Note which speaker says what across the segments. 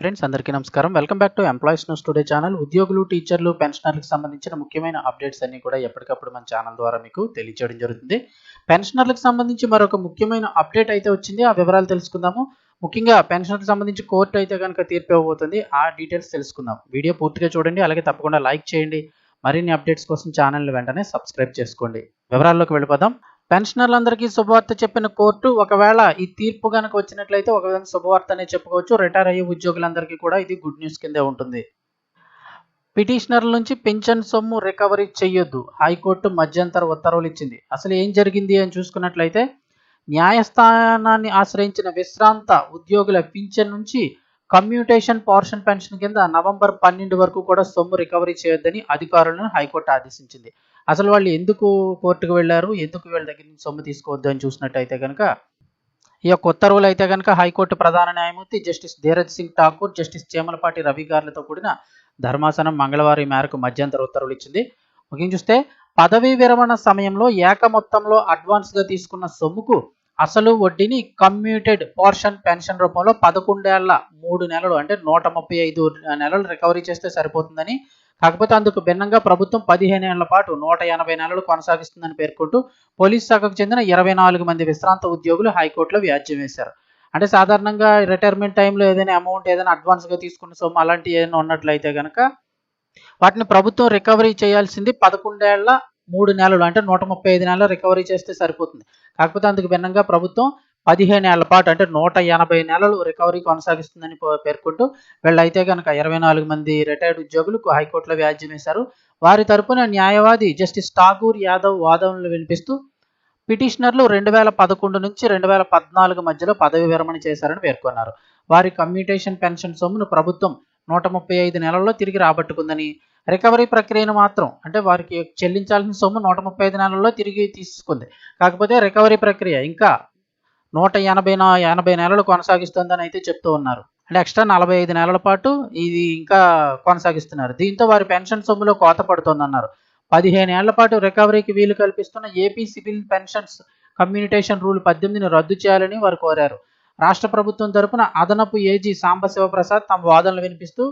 Speaker 1: Friends అందరికీ నమస్కారం. Welcome back to employees news today channel ఉద్యోగులు టీచర్లు పెన్షనర్లకు సంబంధించిన ముఖ్యమైన అప్డేట్స్ అన్ని కూడా ఎప్పటికప్పుడు మన ఛానల్ ద్వారా మీకు తెలియజేయడం జరుగుతుంది. పెన్షనర్లకు సంబంధించి మరొక ముఖ్యమైన అప్డేట్ అయితే వచ్చింది. ఆ వివరాలు తెలుసుకుందాము. ముఖ్యంగా పెన్షన్కి సంబంధించి కోర్టు అయితే కనుక తీర్పు ఇవ్వబోతుంది. ఆ డీటెయిల్స్ తెలుసుకుందాం. వీడియో పూర్తిగా చూడండి. అలాగే తప్పకుండా లైక్ చేయండి. మరిన్ని అప్డేట్స్ కోసం ఛానల్ వెంటనే సబ్స్క్రైబ్ చేసుకోండి. వివరాల్లోకి వెళ్ళిపోదాం. పెన్షనర్లందరికీ శుభవార్త చెప్పిన కోర్టు ఒకవేళ ఈ తీర్పు కనుక వచ్చినట్లయితే ఒక విధంగా శుభవార్త అనే చెప్పుకోవచ్చు. రిటైర్ అయ్యే ఉద్యోగులందరికీ కూడా ఇది గుడ్ న్యూస్ కిందే ఉంటుంది. పిటిషనర్ల నుంచి పెన్షన్ సొమ్ము రికవరీ చేయొద్దు హైకోర్టు మధ్యంతర ఉత్తర్వులు ఇచ్చింది. అసలు ఏం జరిగింది అని చూసుకున్నట్లయితే న్యాయస్థానాన్ని ఆశ్రయించిన విశ్రాంత ఉద్యోగుల పింఛన్ నుంచి కమ్యూటేషన్ పోర్షన్ పెన్షన్ కింద నవంబర్ పన్నెండు వరకు కూడా సొమ్ము రికవరీ చేయొద్దని అధికారులను హైకోర్టు ఆదేశించింది. అసలు వాళ్ళు ఎందుకు కోర్టుకు వెళ్ళారు? ఎందుకు వీళ్ళ దగ్గర నుంచి సొమ్ము తీసుకోవద్దు అని చూసినట్టయితే కనుక ఈ యొక్క ఉత్తర్వులు అయితే కనుక హైకోర్టు ప్రధాన న్యాయమూర్తి జస్టిస్ ధీరజ్ సింగ్ ఠాకూర్ జస్టిస్ చేమలపాటి రవి గారులతో కూడిన ధర్మాసనం మంగళవారం ఈ మేరకు మధ్యంతర ఉత్తర్వులు ఇచ్చింది. ముఖ్యం చూస్తే పదవీ విరమణ సమయంలో ఏక మొత్తంలో అడ్వాన్స్గా తీసుకున్న సొమ్ముకు అసలు వడ్డీని కమ్యూటెడ్ పోర్షన్ పెన్షన్ రూపంలో పదకొండేళ్ళ మూడు నెలలు అంటే నూట ముప్పై ఐదు నెలలు రికవరీ చేస్తే సరిపోతుందని కాకపోతే అందుకు భిన్నంగా ప్రభుత్వం పదిహేను ఏళ్ళ పాటు నూట ఎనభై నెలలు కొనసాగిస్తుందని పేర్కొంటూ పోలీస్ శాఖకు చెందిన ఇరవై నాలుగు మంది విశ్రాంత ఉద్యోగులు హైకోర్టులో వ్యాజ్యం వేశారు. అంటే సాధారణంగా రిటైర్మెంట్ టైంలో ఏదైనా అమౌంట్ ఏదైనా అడ్వాన్స్గా తీసుకున్న సొమ్ము అలాంటివి ఏదైనా ఉన్నట్లయితే కనుక వాటిని ప్రభుత్వం రికవరీ చేయాల్సింది పదకొండేళ్ళ మూడు నెలలు అంటే నూట ముప్పై ఐదు నెలలు రికవరీ చేస్తే సరిపోతుంది. కాకపోతే అందుకు భిన్నంగా ప్రభుత్వం పదిహేను ఏళ్ళ పాటు అంటే నూట ఎనభై నెలలు రికవరీ కొనసాగిస్తుందని పేర్కొంటూ వీళ్ళైతే కనుక ఇరవై నాలుగు మంది రిటైర్డ్ ఉద్యోగులు హైకోర్టులో వ్యాజ్యం వేశారు. వారి తరపున న్యాయవాది జస్టిస్ ఠాగూర్ యాదవ్ వాదనలు వినిపిస్తూ పిటిషనర్లు రెండు వేల పదకొండు నుంచి రెండు వేల పద్నాలుగు మధ్యలో పదవి విరమణ చేశారని పేర్కొన్నారు. వారి కమ్యూటేషన్ పెన్షన్ సొమ్మును ప్రభుత్వం నూట ముప్పై ఐదు నెలల్లో తిరిగి రాబట్టుకుందని రికవరీ ప్రక్రియను మాత్రం అంటే వారికి చెల్లించాల్సిన సొమ్ము నూట ముప్పై ఐదు నెలల్లో తిరిగి తీసుకుంది. కాకపోతే రికవరీ ప్రక్రియ ఇంకా నూట ఎనభై ఎనభై నెలలు కొనసాగిస్తుందని అయితే చెప్తూ ఉన్నారు. అంటే ఎక్స్ట్రా నలభై ఐదు నెలల పాటు ఇది ఇంకా కొనసాగిస్తున్నారు. దీంతో వారి పెన్షన్ సొమ్ములో కోత పడుతోందన్నారు. పదిహేను ఏళ్ళ పాటు రికవరీకి వీలు కల్పిస్తున్న AP civil pensions commutation rule పద్దెనిమిదిని రద్దు చేయాలని వారు కోరారు. రాష్ట్ర ప్రభుత్వం తరపున అదనపు ఏజీ సాంబశివప్రసాద్ తమ వాదనలు వినిపిస్తూ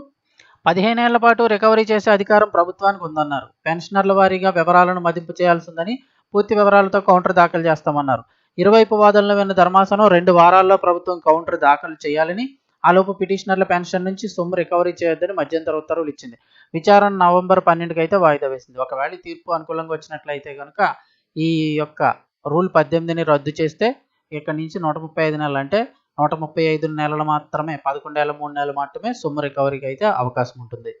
Speaker 1: పదిహేనేళ్ళ పాటు రికవరీ చేసే అధికారం ప్రభుత్వానికి ఉందన్నారు. పెన్షనర్ల వారీగా వివరాలను మదింపు చేయాల్సిందని పూర్తి వివరాలతో కౌంటర్ దాఖలు చేస్తామన్నారు. ఇరువైపు వాదనలు విన్న ధర్మాసనం రెండు వారాల్లో ప్రభుత్వం కౌంటర్ దాఖలు చేయాలని ఆలోపు పిటిషనర్ల పెన్షన్ నుంచి సొమ్ము రికవరీ చేయొద్దని మధ్యంతర ఉత్తర్వులు ఇచ్చింది. విచారణ నవంబర్ పన్నెండుకి అయితే వాయిదా వేసింది. ఒకవేళ తీర్పు అనుకూలంగా వచ్చినట్లయితే కనుక ఈ యొక్క రూల్ పద్దెనిమిదిని రద్దు చేస్తే ఇక్కడ నుంచి నూట ముప్పై ఐదు నెలలు అంటే నూట ముప్పై ఐదు నెలలు మాత్రమే పదకొండేళ్ళ మూడు నెలలు మాత్రమే సొమ్ము రికవరీకి అయితే అవకాశం ఉంటుంది.